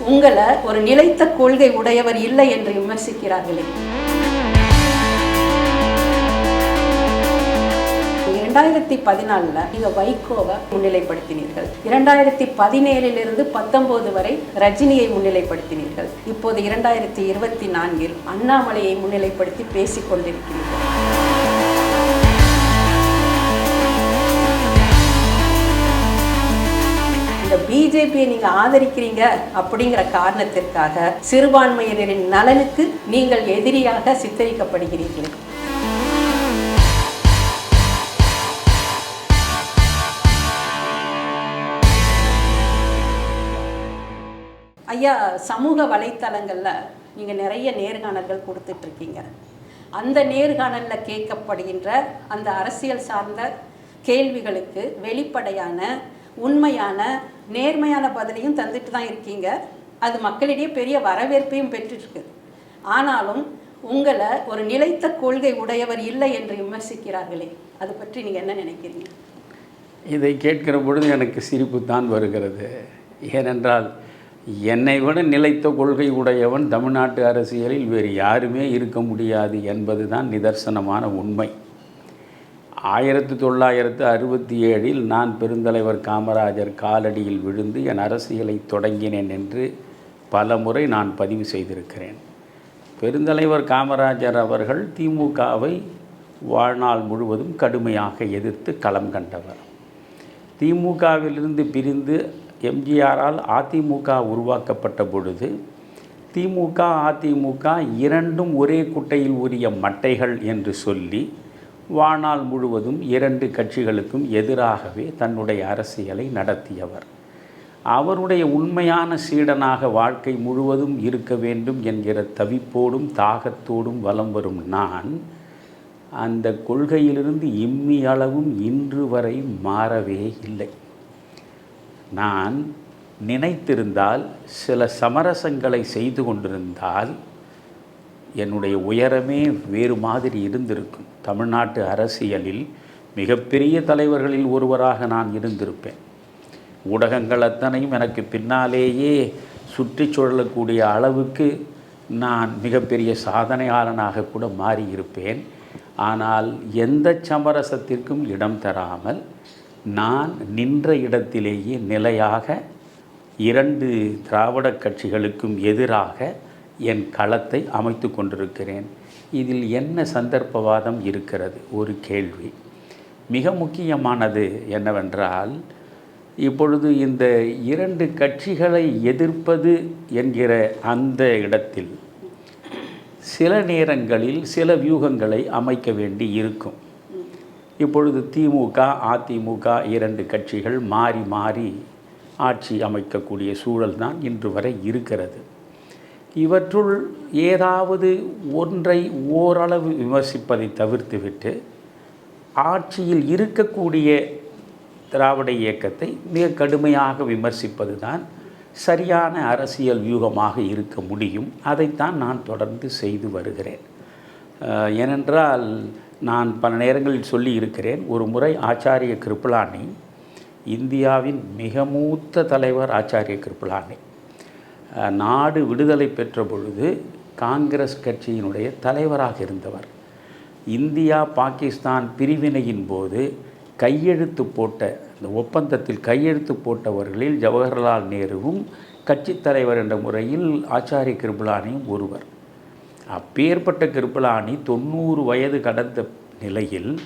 உங்களை ஒரு நிலைத்த கொள்கை உடையவர் இல்லை என்று விமர்சிக்கிறார்களே. இரண்டாயிரத்தி பதினாலில் நீங்கள் வைகோவை முன்னிலைப்படுத்தினீர்கள். இரண்டாயிரத்தி பதினேழிலிருந்து பத்தொம்போது வரை ரஜினியை முன்னிலைப்படுத்தினீர்கள். இப்போது இரண்டாயிரத்தி இருபத்தி நான்கில் அண்ணாமலையை முன்னிலைப்படுத்தி பேசிக் கொண்டிருக்கிறீர்கள் இந்த பிஜேபியை நீங்க ஆதரிக்கிறீங்க அப்படிங்கிற காரணத்திற்காக சிறுபான்மையினரின் நலனுக்கு நீங்கள் எதிரியாக சித்தரிக்கப்படுகிறீர்கள். ஐயா சமூக வலைத்தளங்களில் நீங்கள் நிறைய நேர்காணல்கள் கொடுத்துட்ருக்கீங்க. அந்த நேர்காணலில் கேட்கப்படுகின்ற அந்த அரசியல் சார்ந்த கேள்விகளுக்கு வெளிப்படையான உண்மையான நேர்மையான பதிலையும் தந்துட்டு தான் இருக்கீங்க. அது மக்களிடையே பெரிய வரவேற்பையும் பெற்றுருக்கு. ஆனாலும் உங்களை ஒரு நிலைத்த கொள்கை உடையவர் இல்லை என்று விமர்சிக்கிறார்களே அது பற்றி நீங்கள் என்ன நினைக்கிறீங்க? இதை கேட்கிற பொழுது எனக்கு சிரிப்பு தான் வருகிறது. ஏனென்றால் என்னை விட நிலைத்த கொள்கை உடையவன் தமிழ்நாட்டு அரசியலில் வேறு யாருமே இருக்க முடியாது என்பது தான் நிதர்சனமான உண்மை. ஆயிரத்தி தொள்ளாயிரத்து அறுபத்தி ஏழில் நான் பெருந்தலைவர் காமராஜர் காலடியில் விழுந்து என் அரசியலை தொடங்கினேன் என்று பல முறை நான் பதிவு செய்திருக்கிறேன். பெருந்தலைவர் காமராஜர் அவர்கள் திமுகவை வாழ்நாள் முழுவதும் கடுமையாக எதிர்த்து களம் கண்டவர். திமுகவிலிருந்து பிரிந்து எம்ஜிஆரால் அதிமுக உருவாக்கப்பட்ட பொழுது திமுக அதிமுக இரண்டும் ஒரே குட்டையில் உரிய மட்டைகள் என்று சொல்லி வாழ்நாள் முழுவதும் இரண்டு கட்சிகளுக்கும் எதிராகவே தன்னுடைய அரசியலை நடத்தியவர். அவருடைய உண்மையான சீடனாக வாழ்க்கை முழுவதும் இருக்க வேண்டும் என்கிற தவிப்போடும் தாகத்தோடும் வலம் வரும் நான் அந்த கொள்கையிலிருந்து இம்மி அளவும் இன்று வரை மாறவே இல்லை. நான் நினைத்திருந்தால் சில சமரசங்களை செய்து கொண்டிருந்தால் என்னுடைய உயரமே வேறு மாதிரி இருந்திருக்கும். தமிழ்நாட்டு அரசியலில் மிகப்பெரிய தலைவர்களில் ஒருவராக நான் இருந்திருப்பேன். ஊடகங்கள் அத்தனையும் எனக்கு பின்னாலேயே சுற்றி சுழலக்கூடிய அளவுக்கு நான் மிகப்பெரிய சாதனையாளனாக கூட மாறியிருப்பேன். ஆனால் எந்த சமரசத்திற்கும் இடம் தராமல் நான் நின்ற இடத்திலேயே நிலையாக இரண்டு திராவிட கட்சிகளுக்கும் எதிராக என் களத்தை அமைத்து கொண்டிருக்கிறேன். இதில் என்ன சந்தர்ப்பவாதம் இருக்கிறது? ஒரு கேள்வி. மிக முக்கியமானது என்னவென்றால் இப்பொழுது இந்த இரண்டு கட்சிகளை எதிர்ப்பது என்கிற அந்த இடத்தில் சில நேரங்களில் சில வியூகங்களை அமைக்க வேண்டி இருக்கும். இப்பொழுது திமுக அதிமுக இரண்டு கட்சிகள் மாறி மாறி ஆட்சி அமைக்கக்கூடிய சூழல் தான் இன்று வரை இருக்கிறது. இவற்றுள் ஏதாவது ஒன்றை ஓரளவு விமர்சிப்பதை தவிர்த்துவிட்டு ஆட்சியில் இருக்கக்கூடிய திராவிட இயக்கத்தை மிக கடுமையாக விமர்சிப்பது தான் சரியான அரசியல் வியூகமாக இருக்க முடியும். அதைத்தான் நான் தொடர்ந்து செய்து வருகிறேன். ஏனென்றால் நான் பல நேரங்களில் சொல்லி இருக்கிறேன் ஒரு முறை ஆச்சாரிய கிருப்பலானி இந்தியாவின் மிக மூத்த தலைவர் ஆச்சாரிய கிருப்பலானி நாடு விடுதலை பெற்ற பொழுது காங்கிரஸ் கட்சியினுடைய தலைவராக இருந்தவர். இந்தியா பாகிஸ்தான் பிரிவினையின் போது கையெழுத்து போட்ட இந்த ஒப்பந்தத்தில் கையெழுத்து போட்டவர்களில் ஜவஹர்லால் நேருவும் கட்சித் தலைவர் என்ற முறையில் ஆச்சாரிய கிருபலானியும் ஒருவர். அப்பேற்பட்ட கிருபலானி தொண்ணூறு வயது கடந்த நிலையில்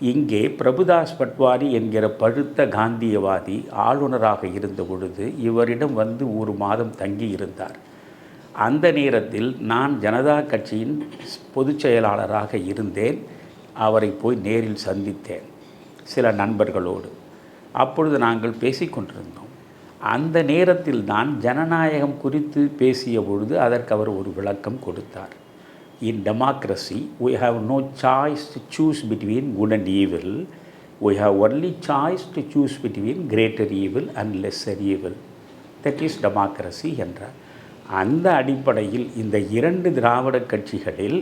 இங்கே பிரபுதாஸ் பட்வாரி என்கிற பழுத்த காந்தியவாதி ஆளுநராக இருந்த பொழுது இவரிடம் வந்து ஒரு மாதம் தங்கி இருந்தார். அந்த நேரத்தில் நான் ஜனதா கட்சியின் பொதுச் செயலாளராக இருந்தேன். அவரை போய் நேரில் சந்தித்தேன் சில நண்பர்களோடு. அப்பொழுது நாங்கள் பேசிக்கொண்டிருந்தோம் அந்த நேரத்தில் தான் ஜனநாயகம் குறித்து பேசிய பொழுது அதற்கு அவர் ஒரு விளக்கம் கொடுத்தார். In democracy we have no choice to choose between good and evil. We have only choice to choose between greater evil and lesser evil. That is democracy என்றார். அந்த அடிப்படையில் இந்த இரண்டு திராவிட கட்சிகளில்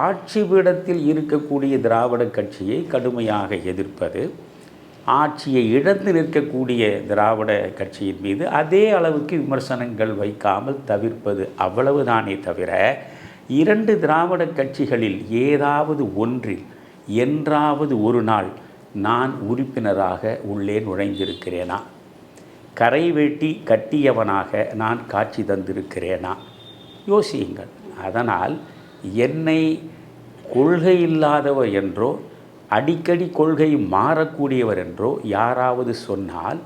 ஆட்சி பீடத்தில் இருக்கக்கூடிய திராவிட கட்சியை கடுமையாக எதிர்ப்பது ஆட்சியை இழந்து நிற்கக்கூடிய திராவிட கட்சியின் மீது அதே அளவுக்கு விமர்சனங்கள் வைக்காமல் தவிர்ப்பது அவ்வளவுதானே தவிர இரண்டு திராவிட கட்சிகளில் ஏதாவது ஒன்றில் என்றாவது ஒரு நாள் நான் உறுப்பினராக உள்ளே நுழைந்திருக்கிறேனா? கரை வெட்டி கட்டியவனாக நான் காட்சி தந்திருக்கிறேனா? யோசியுங்கள். அதனால் என்னை கொள்கை இல்லாதவர் என்றோ அடிக்கடி கொள்கை மாறக்கூடியவர் என்றோ யாராவது சொன்னால்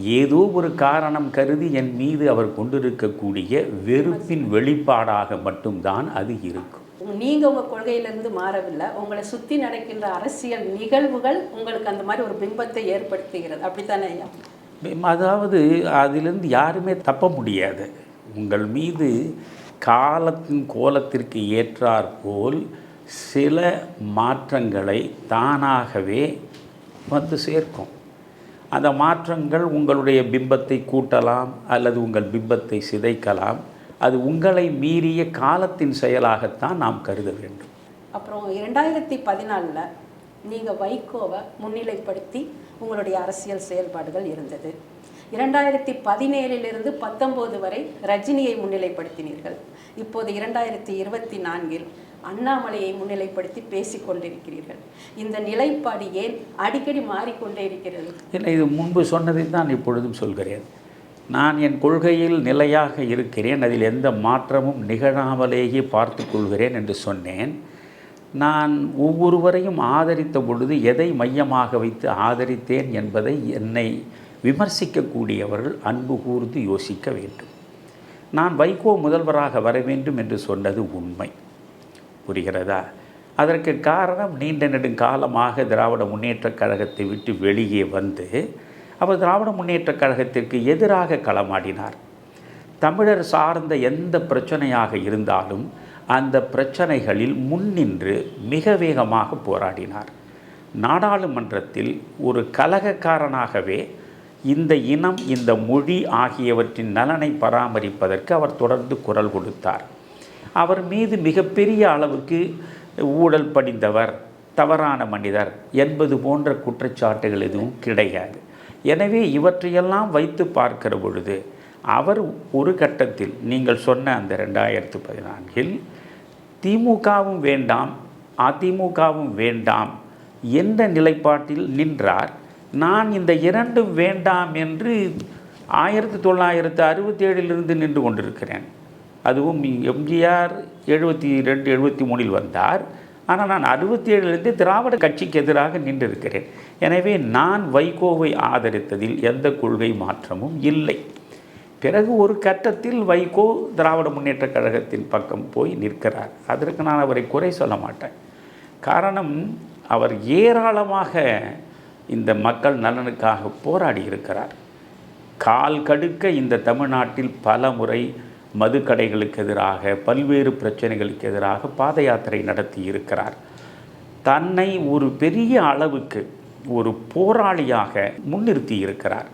ஏதோ ஒரு காரணம் கருதி என் மீது அவர் கொண்டிருக்கக்கூடிய வெறுப்பின் வெளிப்பாடாக மட்டும்தான் அது இருக்கும். நீங்க உங்க கொள்கையிலிருந்து மாறவில்லை. உங்களை சுத்தி நடக்கின்ற அரசியல் நிகழ்வுகள் உங்களுக்கு அந்த மாதிரி ஒரு பிம்பத்தை ஏற்படுத்துகிறது. அப்படித்தானே ஐயா? அதாவது அதிலிருந்து யாருமே தப்ப முடியாது. உங்கள் மீது காலத்தின் கோலத்திற்கு ஏற்றாற்போல் சில மாற்றங்களை தானாகவே வந்து சேர்க்கும். அந்த மாற்றங்கள் உங்களுடைய பிம்பத்தை கூட்டலாம் அல்லது உங்கள் பிம்பத்தை சிதைக்கலாம். அது உங்களை மீறிய காலத்தின் செயலாகத்தான் நாம் கருத வேண்டும். அப்புறம் இரண்டாயிரத்தி பதினாலில் நீங்கள் வைகோவை முன்னிலைப்படுத்தி உங்களுடைய அரசியல் செயல்பாடுகள் இருந்தது. இரண்டாயிரத்தி பதினேழிலிருந்து பத்தொம்போது வரை ரஜினியை முன்னிலைப்படுத்தினீர்கள். இப்போது இரண்டாயிரத்தி இருபத்தி நான்கில் அண்ணாமலையை முன்னிலைப்படுத்தி பேசிக் கொண்டிருக்கிறீர்கள். இந்த நிலைப்பாடு ஏன் அடிக்கடி மாறிக்கொண்டே இருக்கிறது? இல்லை இது முன்பு சொன்னதை தான் இப்பொழுதும் சொல்கிறேன். நான் என் கொள்கையில் நிலையாக இருக்கிறேன். அதில் எந்த மாற்றமும் நிகழாமலேயே பார்த்து கொள்கிறேன் என்று சொன்னேன். நான் ஒவ்வொருவரையும் ஆதரித்த பொழுது எதை மையமாக வைத்து ஆதரித்தேன் என்பதை என்னை விமர்சிக்கக்கூடியவர்கள் அன்பு கூர்ந்து யோசிக்க வேண்டும். நான் வைகோ முதல்வராக வர வேண்டும் என்று சொன்னது உண்மை. புரிகிறதா அதற்கு காரணம் நீண்ட நெடுங்காலமாக திராவிட முன்னேற்றக் கழகத்தை விட்டு வெளியே வந்து அவர் திராவிட முன்னேற்றக் கழகத்திற்கு எதிராக களமாடினார். தமிழர் சார்ந்த எந்த பிரச்சனையாக இருந்தாலும் அந்த பிரச்சனைகளில் முன்னின்று மிக வேகமாக போராடினார். நாடாளுமன்றத்தில் ஒரு கலகக்காரனாகவே இந்த இனம் இந்த மொழி ஆகியவற்றின் நலனை பராமரிப்பதற்கு அவர் தொடர்ந்து குரல் கொடுத்தார். அவர் மீது மிகப்பெரிய அளவுக்கு ஊழல் படிந்தவர் தவறான மனிதர் என்பது போன்ற குற்றச்சாட்டுகள் எதுவும் கிடையாது. எனவே இவற்றையெல்லாம் வைத்து பார்க்கிற பொழுது அவர் ஒரு கட்டத்தில் நீங்கள் சொன்ன அந்த ரெண்டாயிரத்து பதினான்கில் திமுகவும் வேண்டாம் அதிமுகவும் வேண்டாம் என்ற நிலைப்பாட்டில் நின்றார். நான் இந்த இரண்டும் வேண்டாம் என்று ஆயிரத்தி தொள்ளாயிரத்து அறுபத்தேழிலிருந்து நின்று கொண்டிருக்கிறேன். அதுவும் எம்ஜிஆர் எழுபத்தி ரெண்டு எழுபத்தி மூணில் வந்தார். ஆனால் நான் அறுபத்தி ஏழுலேருந்து திராவிட கட்சிக்கு எதிராக நின்றிருக்கிறேன். எனவே நான் வைகோவை ஆதரித்ததில் எந்த கொள்கை மாற்றமும் இல்லை. பிறகு ஒரு கட்டத்தில் வைகோ திராவிட முன்னேற்ற கழகத்தின் பக்கம் போய் நிற்கிறார். அதற்கு நான் அவரை குறை சொல்ல மாட்டேன். காரணம் அவர் ஏராளமாக இந்த மக்கள் நலனுக்காக போராடி இருக்கிறார். கால் கடுக்க இந்த தமிழ்நாட்டில் பல முறை மதுக்கடைகளுக்கு எதிராக பல்வேறு பிரச்சனைகளுக்கு எதிராக பாத யாத்திரை நடத்தி இருக்கிறார். தன்னை ஒரு பெரிய அளவுக்கு ஒரு போராளியாக முன்னிறுத்தி இருக்கிறார்.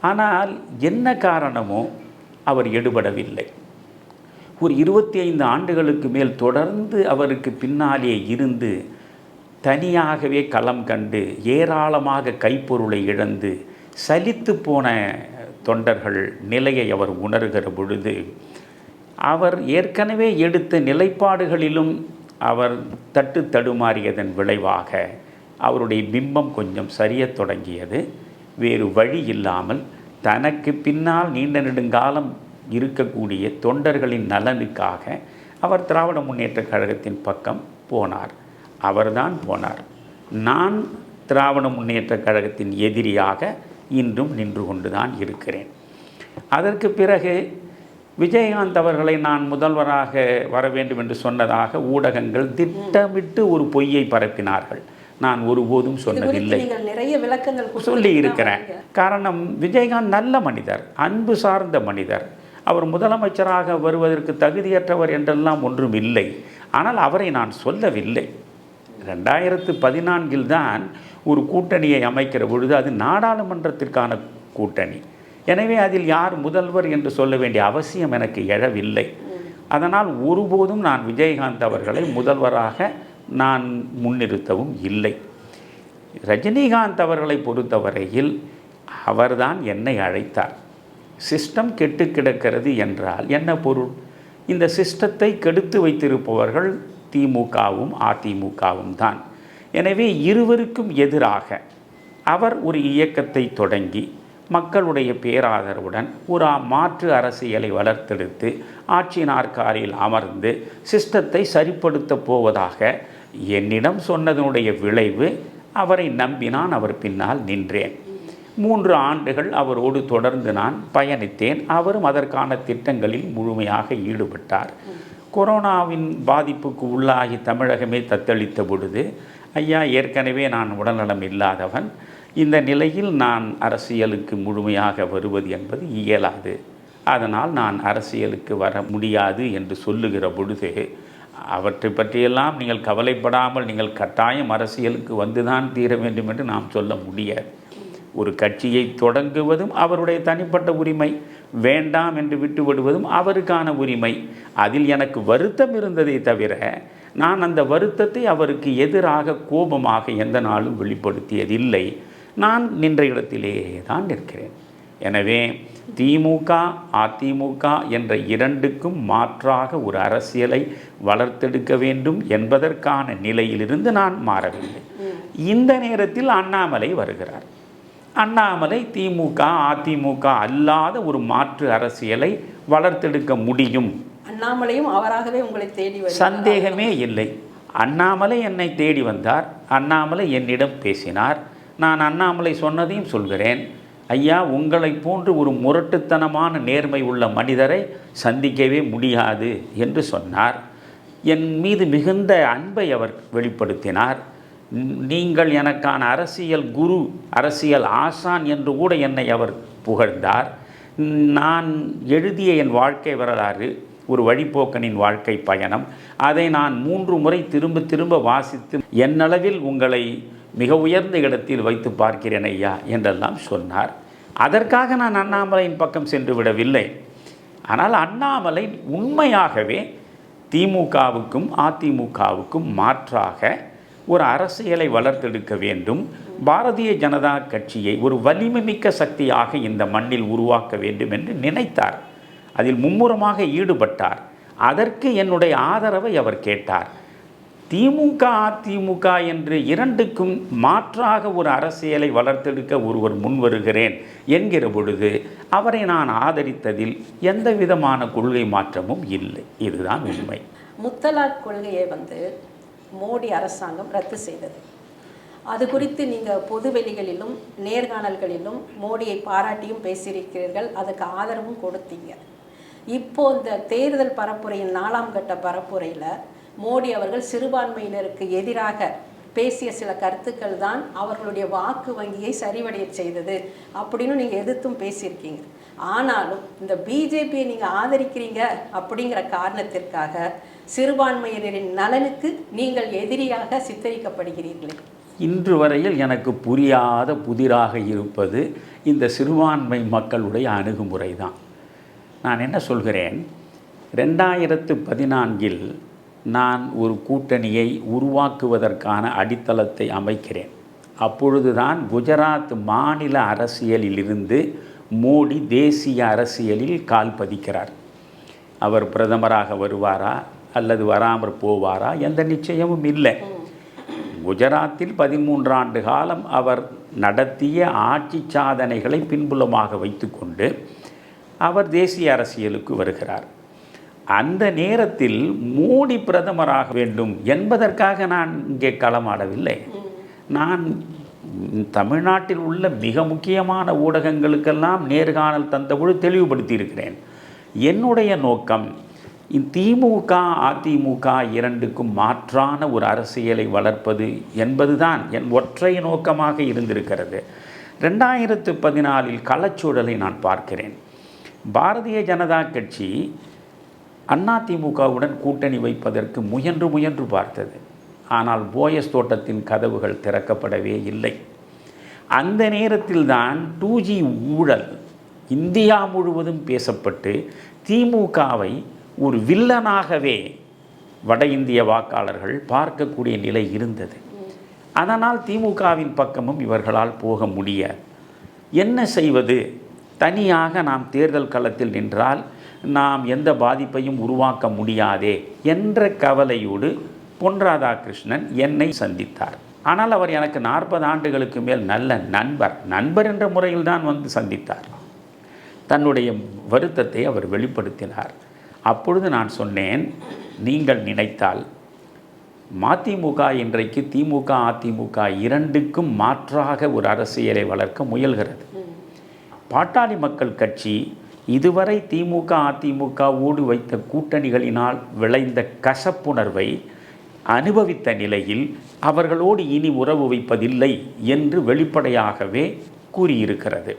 ஆனால் என்ன காரணமோ அவர் எடுபடவில்லை. ஒரு இருபத்தி ஐந்து ஆண்டுகளுக்கு மேல் தொடர்ந்து அவருக்கு பின்னாலே இருந்து தனியாகவே களம் கண்டு ஏராளமாக கைப்பொருளை இழந்து சலித்து போன தொண்டர்கள் நிலையை அவர் உணர்கிற பொழுது அவர் ஏற்கனவே எடுத்த நிலைப்பாடுகளிலும் அவர் தட்டு தடுமாறியதன் விளைவாக அவருடைய பிம்பம் கொஞ்சம் சரியத் தொடங்கியது. வேறு வழி இல்லாமல் தனக்கு பின்னால் நீண்ட நெடுங்காலம் இருக்கக்கூடிய தொண்டர்களின் நலனுக்காக அவர் திராவிட முன்னேற்ற கழகத்தின் பக்கம் போனார். அவர்தான் போனார். நான் திராவிட முன்னேற்ற கழகத்தின் எதிரியாக இன்றும் நின்று கொண்டுதான் இருக்கிறேன். அதற்கு பிறகு விஜயகாந்த் அவர்களை நான் முதல்வராக வர வேண்டும் என்று சொன்னதாக ஊடகங்கள் திட்டமிட்டு ஒரு பொய்யை பரப்பினார்கள். நான் ஒருபோதும் சொன்னதில்லை. நிறைய விளக்கங்கள் சொல்லி இருக்கிறேன். காரணம் விஜயகாந்த் நல்ல மனிதர் அன்பு சார்ந்த மனிதர். அவர் முதலமைச்சராக வருவதற்கு தகுதியற்றவர் என்றெல்லாம் ஒன்றும் இல்லை. ஆனால் அவரை நான் சொல்லவில்லை. ரெண்டாயிரத்து பதினான்கில் தான் ஒரு கூட்டணியை அமைக்கிற பொழுது அது நாடாளுமன்றத்திற்கான கூட்டணி. எனவே அதில் யார் முதல்வர் என்று சொல்ல வேண்டிய அவசியம் எனக்கு எழவில்லை. அதனால் ஒருபோதும் நான் விஜயகாந்த் அவர்களை முதல்வராக நான் முன்னிறுத்தவும் இல்லை. ரஜினிகாந்த் அவர்களை பொறுத்தவரையில் அவர்தான் என்னை அழைத்தார். சிஸ்டம் கெட்டு கிடக்கிறது என்றால் என்ன பொருள்? இந்த சிஸ்டத்தை கெடுத்து வைத்திருப்பவர்கள் திமுகவும் அதிமுகவும் தான். எனவே இருவருக்கும் எதிராக அவர் ஒரு இயக்கத்தை தொடங்கி மக்களுடைய பேராதரவுடன் ஒரு மாற்று அரசியலை வளர்த்தெடுத்து ஆட்சி நாற்காலியில் அமர்ந்து சிஸ்டத்தை சரிப்படுத்தப் போவதாக என்னிடம் சொன்னதனுடைய விளைவு அவரை நம்பினான் அவர் பின்னால் நின்றேன். மூன்று ஆண்டுகள் அவரோடு தொடர்ந்து நான் பயணித்தேன். அவரும் அதற்கான திட்டங்களில் முழுமையாக ஈடுபட்டார். கொரோனாவின் பாதிப்புக்கு உள்ளாகி தமிழகமே தத்தளித்த பொழுது ஐயா ஏற்கனவே நான் உடல்நலம் இல்லாதவன். இந்த நிலையில் நான் அரசியலுக்கு முழுமையாக வருவது என்பது இயலாது. அதனால் நான் அரசியலுக்கு வர முடியாது என்று சொல்லுகிற பொழுது அவற்றை பற்றியெல்லாம் நீங்கள் கவலைப்படாமல் நீங்கள் கட்டாயம் அரசியலுக்கு வந்துதான் தீர வேண்டும் என்று நாம் சொல்ல முடியாது. ஒரு கட்சியை தொடங்குவதும் அவருடைய தனிப்பட்ட உரிமை வேண்டாம் என்று விட்டுவிடுவதும் அவருக்கான உரிமை. அதில் எனக்கு வருத்தம் இருந்ததை தவிர நான் அந்த வருத்தத்தை அவருக்கு எதிராக கோபமாக எந்த நாளும் வெளிப்படுத்தியதில்லை. நான் நின்ற இடத்திலே தான் நிற்கிறேன். எனவே திமுக அதிமுக என்ற இரண்டுக்கும் மாற்றாக ஒரு அரசியலை வளர்த்தெடுக்க வேண்டும் என்பதற்கான நிலையிலிருந்து நான் மாறவில்லை. இந்த நேரத்தில் அண்ணாமலை வருகிறார். அண்ணாமலை திமுக அதிமுக அல்லாத ஒரு மாற்று அரசியலை வளர்த்தெடுக்க முடியும்? அண்ணாமலையும் அவராகவே உங்களை தேடி. சந்தேகமே இல்லை. அண்ணாமலை என்னை தேடி வந்தார். அண்ணாமலை என்னிடம் பேசினார். நான் அண்ணாமலை சொன்னதையும் சொல்கிறேன். ஐயா உங்களைப் போன்று ஒரு முரட்டுத்தனமான நேர்மை உள்ள மனிதரை சந்திக்கவே முடியாது என்று சொன்னார். என் மீது மிகுந்த அன்பை அவர் வெளிப்படுத்தினார். நீங்கள் எனக்கான அரசியல் குரு அரசியல் ஆசான் என்று கூட என்னை அவர் புகழ்ந்தார். நான் எழுதிய என் வாழ்க்கை வரலாறு ஒரு வழிப்போக்கனின் வாழ்க்கை பயணம் அதை நான் மூன்று முறை திரும்ப திரும்ப வாசித்து என்னளவில் உங்களை மிக உயர்ந்த இடத்தில் வைத்து பார்க்கிறேன் ஐயா என்றெல்லாம் சொன்னார். அதற்காக நான் அண்ணாமலையின் பக்கம் சென்று விடவில்லை. ஆனால் அண்ணாமலை உண்மையாகவே திமுகவுக்கும் அதிமுகவுக்கும் மாற்றாக ஒரு அரசியலை வளர்த்தெடுக்க வேண்டும். பாரதிய ஜனதா கட்சியை ஒரு வலிமைமிக்க சக்தியாக இந்த மண்ணில் உருவாக்க வேண்டும் என்று நினைத்தார். அதில் மும்முரமாக ஈடுபட்டார். அதற்கு என்னுடைய ஆதரவை அவர் கேட்டார். திமுக அதிமுக என்று இரண்டுக்கும் மாற்றாக ஒரு அரசியலை வளர்த்தெடுக்க ஒருவர் முன்வருகிறேன் என்கிற பொழுது அவரை நான் ஆதரித்ததில் எந்த விதமான கொள்கை மாற்றமும் இல்லை. இதுதான் உண்மை. முத்தலாக் கொள்கையை வந்து மோடி அரசாங்கம் ரத்து செய்தது. அது குறித்து நீங்கள் பொதுவெளிகளிலும் நேர்காணல்களிலும் மோடியை பாராட்டியும் பேசியிருக்கிறீர்கள். அதுக்கு ஆதரவும் கொடுத்தீங்க. இப்போ இந்த தேர்தல் பரப்புரையின் நாலாம் கட்ட பரப்புரையில் மோடி அவர்கள் சிறுபான்மையினருக்கு எதிராக பேசிய சில கருத்துக்கள் தான் அவர்களுடைய வாக்கு வங்கியை சரிவடைய செய்தது அப்படின்னு நீங்கள் எதிர்த்தும் பேசியிருக்கீங்க. ஆனாலும் இந்த பிஜேபியை நீங்கள் ஆதரிக்கிறீங்க அப்படிங்கிற காரணத்திற்காக சிறுபான்மையினரின் நலனுக்கு நீங்கள் எதிரியாக சித்தரிக்கப்படுகிறீர்களே. இன்று வரையில் எனக்கு புரியாத புதிராக இருப்பது இந்த சிறுபான்மை மக்களுடைய அணுகுமுறை தான் நான் என்ன சொல்கிறேன்? ரெண்டாயிரத்து பதினான்கில் நான் ஒரு கூட்டணியை உருவாக்குவதற்கான அடித்தளத்தை அமைக்கிறேன். அப்பொழுதுதான் குஜராத் மாநில அரசியலிலிருந்து மோடி தேசிய அரசியலில் கால் பதிக்கிறார். அவர் பிரதமராக வருவாரா அல்லது வராமற் போவாரா எந்த நிச்சயமும் இல்லை. குஜராத்தில் பதிமூன்று ஆண்டு காலம் அவர் நடத்திய ஆட்சி சாதனைகளை பின்புலமாக வைத்துக்கொண்டு அவர் தேசிய அரசியலுக்கு வருகிறார். அந்த நேரத்தில் மோடி பிரதமராக வேண்டும் என்பதற்காக நான் இங்கே களமாடவில்லை. நான் தமிழ்நாட்டில் உள்ள மிக முக்கியமான ஊடகங்களுக்கெல்லாம் நேர்காணல் தந்தபொழுது தெளிவுபடுத்தியிருக்கிறேன். என்னுடைய நோக்கம் திமுக அதிமுக இரண்டுக்கும் மாற்றான ஒரு அரசியலை வளர்ப்பது என்பதுதான் என் ஒற்றை நோக்கமாக இருந்திருக்கிறது. ரெண்டாயிரத்து பதினாலில் களச்சூழலை நான் பார்க்கிறேன். பாரதிய ஜனதா கட்சி அதிமுகவுடன் கூட்டணி வைப்பதற்கு முயன்று முயன்று பார்த்தது. ஆனால் போயஸ் தோட்டத்தின் கதவுகள் திறக்கப்படவே இல்லை. அந்த நேரத்தில்தான் டூ ஜி ஊழல் இந்தியா முழுவதும் பேசப்பட்டு திமுகவை ஒரு வில்லனாகவே வட இந்திய வாக்காளர்கள் பார்க்கக்கூடிய நிலை இருந்தது. அதனால் திமுகவின் பக்கமும் இவர்களால் போக முடியாது. என்ன செய்வது? தனியாக நாம் தேர்தல் களத்தில் நின்றால் நாம் எந்த பாதிப்பையும் உருவாக்க முடியாதே என்ற கவலையோடு பொன் ராதாகிருஷ்ணன் என்னை சந்தித்தார். ஆனால் அவர் எனக்கு நாற்பது ஆண்டுகளுக்கு மேல் நல்ல நண்பர் நண்பர் என்ற முறையில் தான் வந்து சந்தித்தார். தன்னுடைய வருத்தத்தை அவர் வெளிப்படுத்தினார். அப்பொழுது நான் சொன்னேன் நீங்கள் நினைத்தால் மதிமுக இன்றைக்கு திமுக அதிமுக இரண்டுக்கும் மாற்றாக ஒரு அரசியலை வளர்க்க முயல்கிறது. பாட்டாளி மக்கள் கட்சி இதுவரை திமுக அதிமுக ஊடு வைத்த கூட்டணிகளினால் விளைந்த கசப்புணர்வை அனுபவித்த நிலையில் அவர்களோடு இனி உறவு வைப்பதில்லை என்று வெளிப்படையாகவே கூறியிருக்கிறது.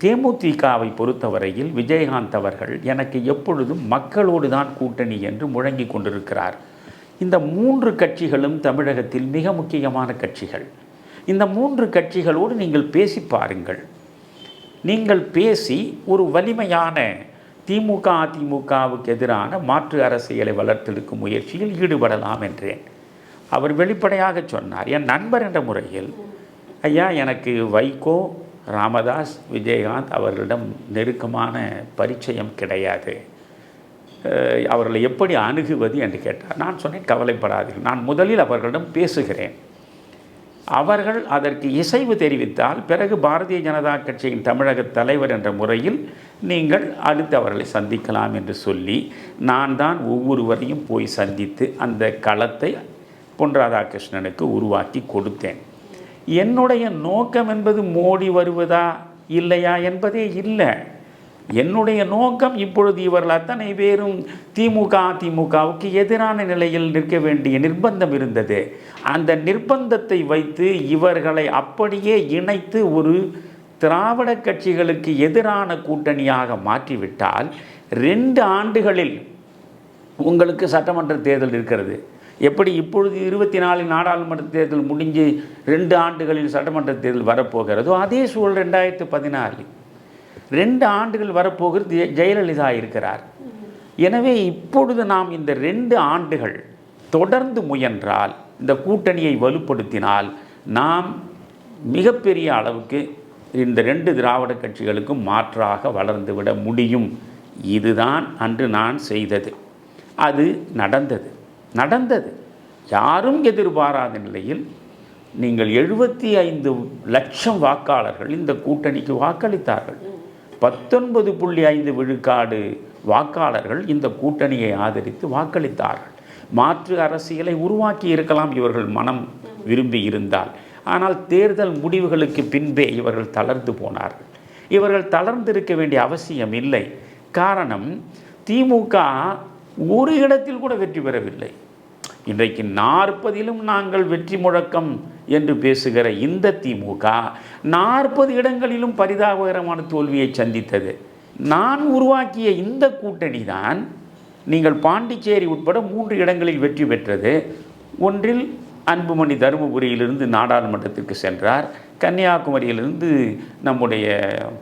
தேமுதிகவை பொறுத்தவரையில் விஜயகாந்த் அவர்கள் எனக்கு எப்பொழுதும் மக்களோடு தான் கூட்டணி என்று முழங்கி கொண்டிருக்கிறார். இந்த மூன்று கட்சிகளும் தமிழகத்தில் மிக முக்கியமான கட்சிகள். இந்த மூன்று கட்சிகளோடு நீங்கள் பேசி பாருங்கள். நீங்கள் பேசி ஒரு வலிமையான திமுக அதிமுகவுக்கு எதிரான மாற்று அரசியலை வளர்த்தெடுக்கும் முயற்சியில் ஈடுபடலாம் என்றேன். அவர் வெளிப்படையாக சொன்னார் என் நண்பர் என்ற முறையில் ஐயா எனக்கு வைகோ ராமதாஸ் விஜயகாந்த் அவர்களிடம் நெருக்கமான பரிச்சயம் கிடையாது. அவர்களை எப்படி அணுகுவது? என்று கேட்டார். நான் சொன்னேன் கவலைப்படாதீர்கள். நான் முதலில் அவர்களிடம் பேசுகிறேன். அவர்கள் அதற்கு இசைவு தெரிவித்தால் பிறகு பாரதிய ஜனதா கட்சியின் தமிழக தலைவர் என்ற முறையில் நீங்கள் அடுத்து அவர்களை சந்திக்கலாம் என்று சொல்லி நான் தான் ஒவ்வொருவரையும் போய் சந்தித்து அந்த களத்தை பொன் ராதாகிருஷ்ணனுக்கு உருவாக்கி கொடுத்தேன். என்னுடைய நோக்கம் என்பது மோடி வருவதா இல்லையா என்பதே இல்லை. என்னுடைய நோக்கம் இப்பொழுது இவர்கள் அத்தனை பேரும் திமுக அதிமுகவுக்கு எதிரான நிலையில் நிற்க வேண்டிய நிர்பந்தம் இருந்தது. அந்த நிர்பந்தத்தை வைத்து இவர்களை அப்படியே இணைத்து ஒரு திராவிட கட்சிகளுக்கு எதிரான கூட்டணியாக மாற்றிவிட்டால் ரெண்டு ஆண்டுகளில் உங்களுக்கு சட்டமன்ற தேர்தல் இருக்கிறது. எப்படி இப்பொழுது இருபத்தி நாலு நாடாளுமன்ற தேர்தல் முடிஞ்சு ரெண்டு ஆண்டுகளில் சட்டமன்ற தேர்தல் வரப்போகிறதோ அதே சூழல் ரெண்டாயிரத்து பதினாலு ரெண்டு ஆண்டுகள் வரப்போகிறது ஜெய- ஜெயலலிதா இருக்கிறார். எனவே இப்பொழுது நாம் இந்த ரெண்டு ஆண்டுகள் தொடர்ந்து முயன்றால் இந்த கூட்டணியை வலுப்படுத்தினால் நாம் மிகப்பெரிய அளவுக்கு இந்த ரெண்டு திராவிட கட்சிகளுக்கும் மாற்றாக வளர்ந்துவிட முடியும். இதுதான் அன்று நான் செய்தது. அது நடந்தது. நடந்தது. யாரும் எதிர்பாராத நிலையில் நீங்கள் எழுபத்தி ஐந்து லட்சம் வாக்காளர்கள் இந்த கூட்டணிக்கு வாக்களித்தார்கள். பத்தொன்பது புள்ளி ஐந்து விழுக்காடு வாக்காளர்கள் இந்த கூட்டணியை ஆதரித்து வாக்களித்தார்கள். மாற்று அரசியலை உருவாக்கி இருக்கலாம் இவர்கள் மனம் விரும்பி இருந்தால். ஆனால் தேர்தல் முடிவுகளுக்கு பின்பே இவர்கள் தளர்ந்து போனார்கள். இவர்கள் தளர்ந்திருக்க வேண்டிய அவசியம் இல்லை. காரணம் திமுக ஒரு இடத்தில் கூட வெற்றி பெறவில்லை. இன்றைக்கு நாற்பதிலும் நாங்கள் வெற்றி முழக்கம் என்று பேசுகிற இந்த திமுக நாற்பது இடங்களிலும் பரிதாபகரமான தோல்வியை சந்தித்தது. நான் உருவாக்கிய இந்த கூட்டணி தான் நீங்கள் பாண்டிச்சேரி உட்பட மூன்று இடங்களில் வெற்றி பெற்றது. ஒன்றில் அன்புமணி தருமபுரியிலிருந்து நாடாளுமன்றத்திற்கு சென்றார். கன்னியாகுமரியிலிருந்து நம்முடைய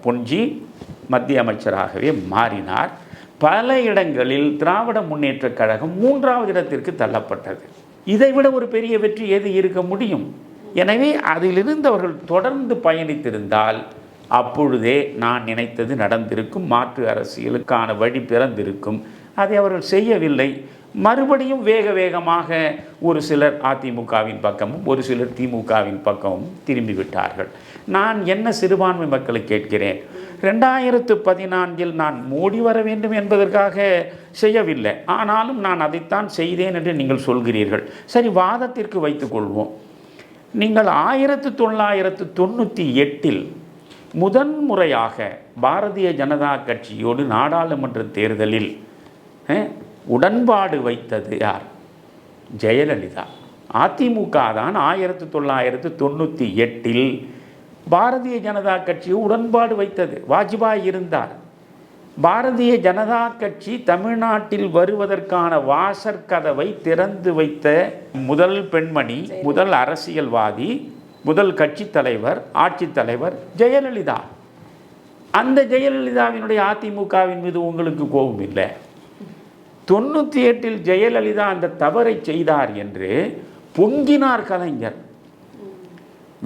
பொன்ஜி மத்திய அமைச்சராகவே மாறினார். பல இடங்களில் திராவிட முன்னேற்றக் கழகம் மூன்றாவது இடத்திற்கு தள்ளப்பட்டது. இதைவிட ஒரு பெரிய வெற்றி எது இருக்க முடியும்? எனவே அதிலிருந்து அவர்கள் தொடர்ந்து பயணித்திருந்தால் அப்பொழுதே நான் நினைத்தது நடந்திருக்கும் மாற்று அரசியலுக்கான வழி பிறந்திருக்கும். அதை அவர்கள் செய்யவில்லை. மறுபடியும் வேக வேகமாக ஒரு சிலர் அதிமுகவின் பக்கமும் ஒரு சிலர் திமுகவின் பக்கமும் திரும்பி விட்டார்கள். நான் என்ன சிறுபான்மை மக்களை கேட்கிறேன்? ரெண்டாயிரத்து பதினான்கில் நான் மூடி வர வேண்டும் என்பதற்காக செய்யவில்லை. ஆனாலும் நான் அதைத்தான் செய்தேன் என்று நீங்கள் சொல்கிறீர்கள். சரி வாதத்திற்கு வைத்துக்கொள்வோம் நீங்கள் ஆயிரத்து தொள்ளாயிரத்து தொண்ணூற்றி எட்டில் முதன்முறையாக பாரதிய ஜனதா கட்சியோடு நாடாளுமன்ற தேர்தலில் உடன்பாடு வைத்தது யார்? ஜெயலலிதா. அதிமுக தான் ஆயிரத்து தொள்ளாயிரத்து தொண்ணூற்றி எட்டில் பாரதிய ஜனதா கட்சி உடன்பாடு வைத்தது வாஜ்பாய் இருந்தார். பாரதிய ஜனதா கட்சி தமிழ்நாட்டில் வருவதற்கான வாசற்கதவை திறந்து வைத்த முதல் பெண்மணி முதல் அரசியல்வாதி முதல் கட்சித் தலைவர் ஆட்சித் தலைவர் ஜெயலலிதா. அந்த ஜெயலலிதாவினுடைய அதிமுகவின் மீது உங்களுக்கு கோபம் இல்லை? தொண்ணூற்றி எட்டில் ஜெயலலிதா அந்த தவறை செய்தார் என்று பொங்கினார் கலைஞர்.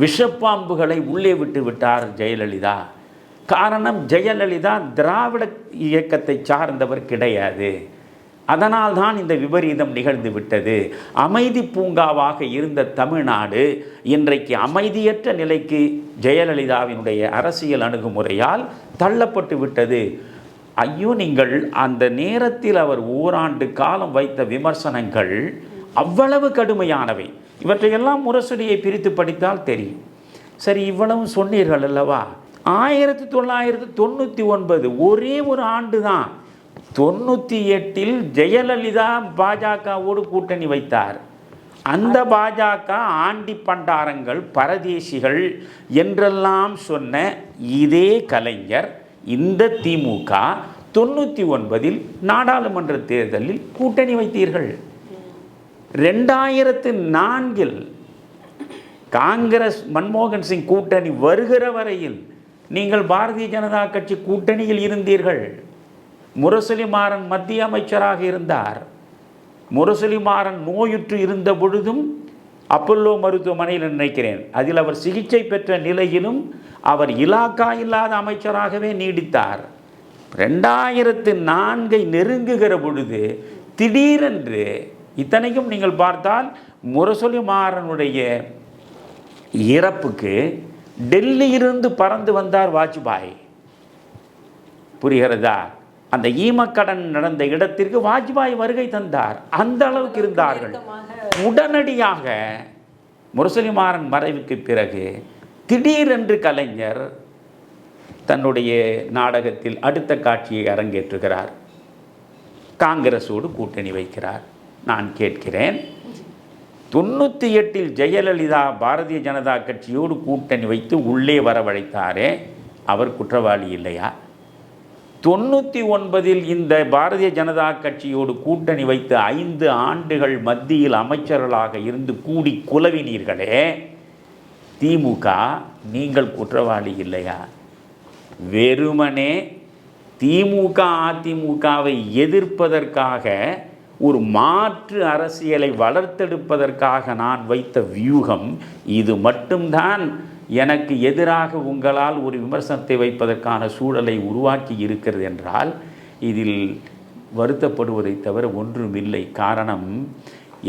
விஷப்பாம்புகளை உள்ளே விட்டு விட்டார் ஜெயலலிதா. காரணம் ஜெயலலிதா திராவிட இயக்கத்தை சார்ந்தவர் கிடையாது. அதனால் தான் இந்த விபரீதம் நிகழ்ந்து விட்டது. அமைதி பூங்காவாக இருந்த தமிழ்நாடு இன்றைக்கு அமைதியற்ற நிலைக்கு ஜெயலலிதாவினுடைய அரசியல் அணுகுமுறையால் தள்ளப்பட்டு விட்டது. ஐயோ நீங்கள் அந்த நேரத்தில் அவர் ஓராண்டு காலம் வைத்த விமர்சனங்கள் அவ்வளவு கடுமையானவை. இவற்றையெல்லாம் முரசொலியை பிரித்து படித்தால் தெரியும். சரி இவ்வளவு சொன்னீர்கள் அல்லவா? ஆயிரத்தி தொள்ளாயிரத்தி தொண்ணூற்றி ஒன்பது ஒரே ஒரு ஆண்டு தான் தொண்ணூற்றி எட்டில் ஜெயலலிதா பாஜகவோடு கூட்டணி வைத்தார். அந்த பாஜக ஆண்டி பண்டாரங்கள் பரதேசிகள் என்றெல்லாம் சொன்ன இதே கலைஞர் இந்த திமுக தொண்ணூற்றி ஒன்பதில் நாடாளுமன்ற தேர்தலில் கூட்டணி வைத்தீர்கள். ரெண்டாயிரத்து நான்கில் காங்கிரஸ் மன்மோகன் சிங் கூட்டணி வருகிற வரையில் நீங்கள் பாரதிய ஜனதா கட்சி கூட்டணியில் இருந்தீர்கள். முரசொலி மாறன் மத்திய அமைச்சராக இருந்தார். முரசொலி மாறன் நோயுற்று இருந்த பொழுதும் அப்பல்லோ மருத்துவமனையில் நினைக்கிறேன். அதில் அவர் சிகிச்சை பெற்ற நிலையிலும் அவர் இலாக்கா இல்லாத அமைச்சராகவே நீடித்தார். ரெண்டாயிரத்து நான்கை நெருங்குகிற பொழுது திடீரென்று இத்தனைக்கும் நீங்கள் பார்த்தால் முரசொலி மாறனுடைய இறப்புக்கு டெல்லியிலிருந்து பறந்து வந்தார் வாஜ்பாய். புரிகிறதா? அந்த ஈமக்கடன் நடந்த இடத்திற்கு வாஜ்பாய் வருகை தந்தார். அந்த அளவுக்கு இருந்தார்கள். உடனடியாக முரசொலிமாறன் மறைவுக்கு பிறகு திடீரென்று கலைஞர் தன்னுடைய நாடகத்தில் அடுத்த காட்சியை அரங்கேற்றுகிறார். காங்கிரஸோடு கூட்டணி வைக்கிறார். நான் கேட்கிறேன். தொண்ணூற்றி எட்டில் ஜெயலலிதா பாரதிய ஜனதா கட்சியோடு கூட்டணி வைத்து உள்ளே வரவழைத்தாரே அவர் குற்றவாளி இல்லையா? தொண்ணூற்றி ஒன்பதில் இந்த பாரதிய ஜனதா கட்சியோடு கூட்டணி வைத்து ஐந்து ஆண்டுகள் மத்தியில் அமைச்சர்களாக இருந்து கூடி குலவினீர்களே திமுக நீங்கள் குற்றவாளி இல்லையா? வெறுமனே திமுக அதிமுகவை எதிர்ப்பதற்காக ஒரு மாற்று அரசியலை வளர்த்தெடுப்பதற்காக நான் வைத்த வியூகம் இது மட்டும்தான். எனக்கு எதிராக உங்களால் ஒரு விமர்சனத்தை வைப்பதற்கான சூழலை உருவாக்கி இருக்கிறது என்றால் இதில் வருத்தப்படுவதை தவிர ஒன்றுமில்லை. காரணம்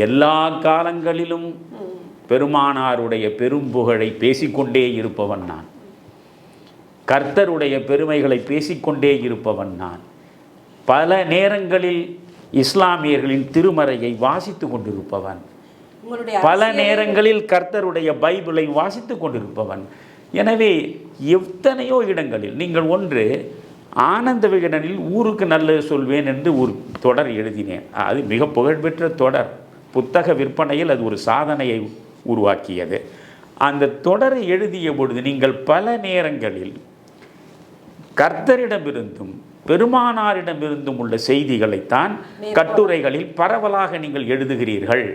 எல்லா காலங்களிலும் பெருமானாருடைய பெரும்புகழை பேசிக்கொண்டே இருப்பவன் நான். கர்த்தருடைய பெருமைகளை பேசிக்கொண்டே இருப்பவன் நான். பல நேரங்களில் இஸ்லாமியர்களின் திருமறையை வாசித்து கொண்டிருப்பவன். பல நேரங்களில் கர்த்தருடைய பைபிளை வாசித்து கொண்டிருப்பவன். எனவே எத்தனையோ இடங்களில் நீங்கள் ஒன்று ஆனந்த விகடனில் ஊருக்கு நல்லது சொல்வேன் என்று ஒரு தொடர் எழுதினேன். அது மிக புகழ்பெற்ற தொடர். புத்தக விற்பனையில் அது ஒரு சாதனையை உருவாக்கியது. அந்த தொடரை எழுதிய பொழுது நீங்கள் பல நேரங்களில் கர்த்தரிடமிருந்தும் பெருமானாரிடமிருந்தும் உள்ள செய்திகளைத்தான் கட்டுரைகளில் பரவலாக நீங்கள் எழுதுகிறீர்கள்.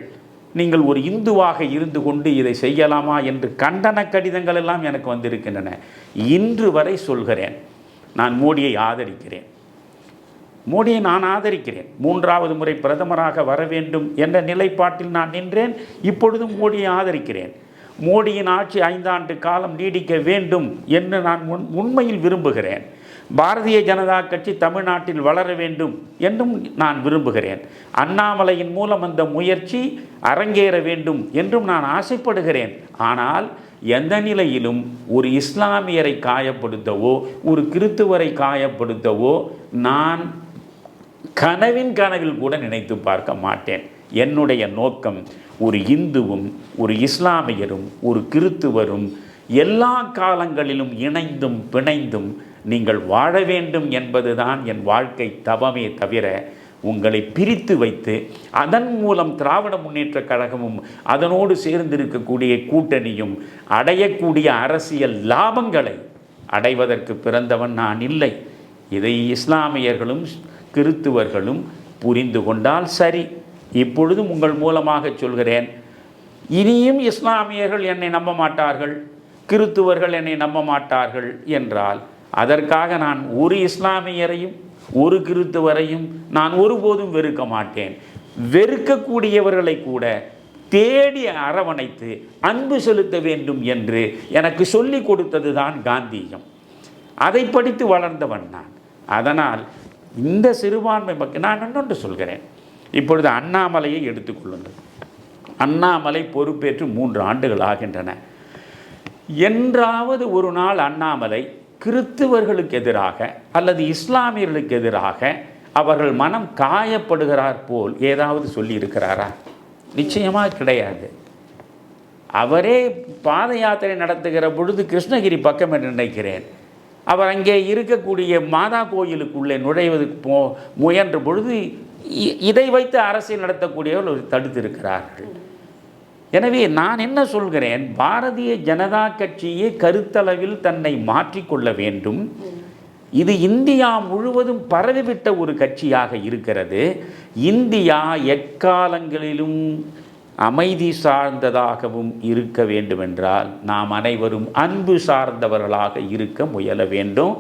நீங்கள் ஒரு இந்துவாக இருந்து கொண்டு இதை செய்யலாமா என்று கண்டன கடிதங்கள் எல்லாம் எனக்கு வந்திருக்கின்றன. இன்று வரை சொல்கிறேன். நான் மோடியை ஆதரிக்கிறேன். மோடியை நான் ஆதரிக்கிறேன். மூன்றாவது முறை பிரதமராக வர வேண்டும் என்ற நிலைப்பாட்டில் நான் நின்றேன். இப்பொழுதும் மோடியை ஆதரிக்கிறேன். மோடியின் ஆட்சி ஐந்தாண்டு காலம் நீடிக்க வேண்டும் என்று நான் உண் உண்மையில் விரும்புகிறேன். பாரதிய ஜனதா கட்சி தமிழ்நாட்டில் வளர வேண்டும் என்றும் நான் விரும்புகிறேன். அண்ணாமலையின் மூலம் அந்த முயற்சி அரங்கேற வேண்டும் என்றும் நான் ஆசைப்படுகிறேன். ஆனால் எந்த நிலையிலும் ஒரு இஸ்லாமியரை காயப்படுத்தவோ ஒரு கிறித்துவரை காயப்படுத்தவோ நான் கனவின் கனவில் கூட நினைத்து பார்க்க மாட்டேன். என்னுடைய நோக்கம் ஒரு இந்துவும் ஒரு இஸ்லாமியரும் ஒரு கிறித்துவரும் எல்லா காலங்களிலும் இணைந்தும் பிணைந்தும் நீங்கள் வாழ வேண்டும் என்பதுதான் என் வாழ்க்கை தவமே தவிர உங்களை பிரித்து வைத்து அதன் மூலம் திராவிட முன்னேற்றக் கழகமும் அதனோடு சேர்ந்திருக்கக்கூடிய கூட்டணியும் அடையக்கூடிய அரசியல் லாபங்களை அடைவதற்கு பிறந்தவன் நான் இல்லை. இதை இஸ்லாமியர்களும் கிறித்துவர்களும் புரிந்து கொண்டால் சரி. இப்பொழுதும் உங்கள் மூலமாக சொல்கிறேன் இனியும் இஸ்லாமியர்கள் என்னை நம்ப மாட்டார்கள் கிறித்துவர்கள் என்னை நம்ப மாட்டார்கள் என்றால் அதற்காக நான் ஒரு இஸ்லாமியரையும் ஒரு கிறித்துவரையும் நான் ஒருபோதும் வெறுக்க மாட்டேன். வெறுக்கக்கூடியவர்களை கூட தேடி அரவணைத்து அன்பு செலுத்த வேண்டும் என்று எனக்கு சொல்லிக் கொடுத்தது தான் காந்தியம் அதை படித்து வளர்ந்தவன் நான். அதனால் இந்த சிறுபான்மை மக்கள் நான் இன்னொன்று சொல்கிறேன். இப்பொழுது அண்ணாமலையை எடுத்துக்கொள்ளுங்கள் அண்ணாமலை பொறுப்பேற்று மூன்று ஆண்டுகள் ஆகின்றன. என்றாவது ஒரு நாள் அண்ணாமலை கிறித்துவர்களுக்கு எதிராக அல்லது இஸ்லாமியர்களுக்கு எதிராக அவர்கள் மனம் காயப்படுகிறார் போல் ஏதாவது சொல்லியிருக்கிறாரா? நிச்சயமாக கிடையாது. அவரே பாத யாத்திரை நடத்துகிற பொழுது கிருஷ்ணகிரி பக்கம் என்று நினைக்கிறேன். அவர் அங்கே இருக்கக்கூடிய மாதா கோயிலுக்குள்ளே நுழைவதற்கு போ முயன்ற பொழுது இ- இதை வைத்து அரசியல் நடத்தக்கூடியவர்கள் தடுத்திருக்கிறார்கள். எனவே நான் என்ன சொல்கிறேன்? பாரதிய ஜனதா கட்சியே கருத்தளவில் தன்னை மாற்றிக்கொள்ள வேண்டும். இது இந்தியா முழுவதும் பரவிவிட்ட ஒரு கட்சியாக இருக்கிறது. இந்தியா எக்காலங்களிலும் அமைதி சார்ந்ததாகவும் இருக்க வேண்டுமென்றால் நாம் அனைவரும் அன்பு சார்ந்தவர்களாக இருக்க முயல வேண்டும்.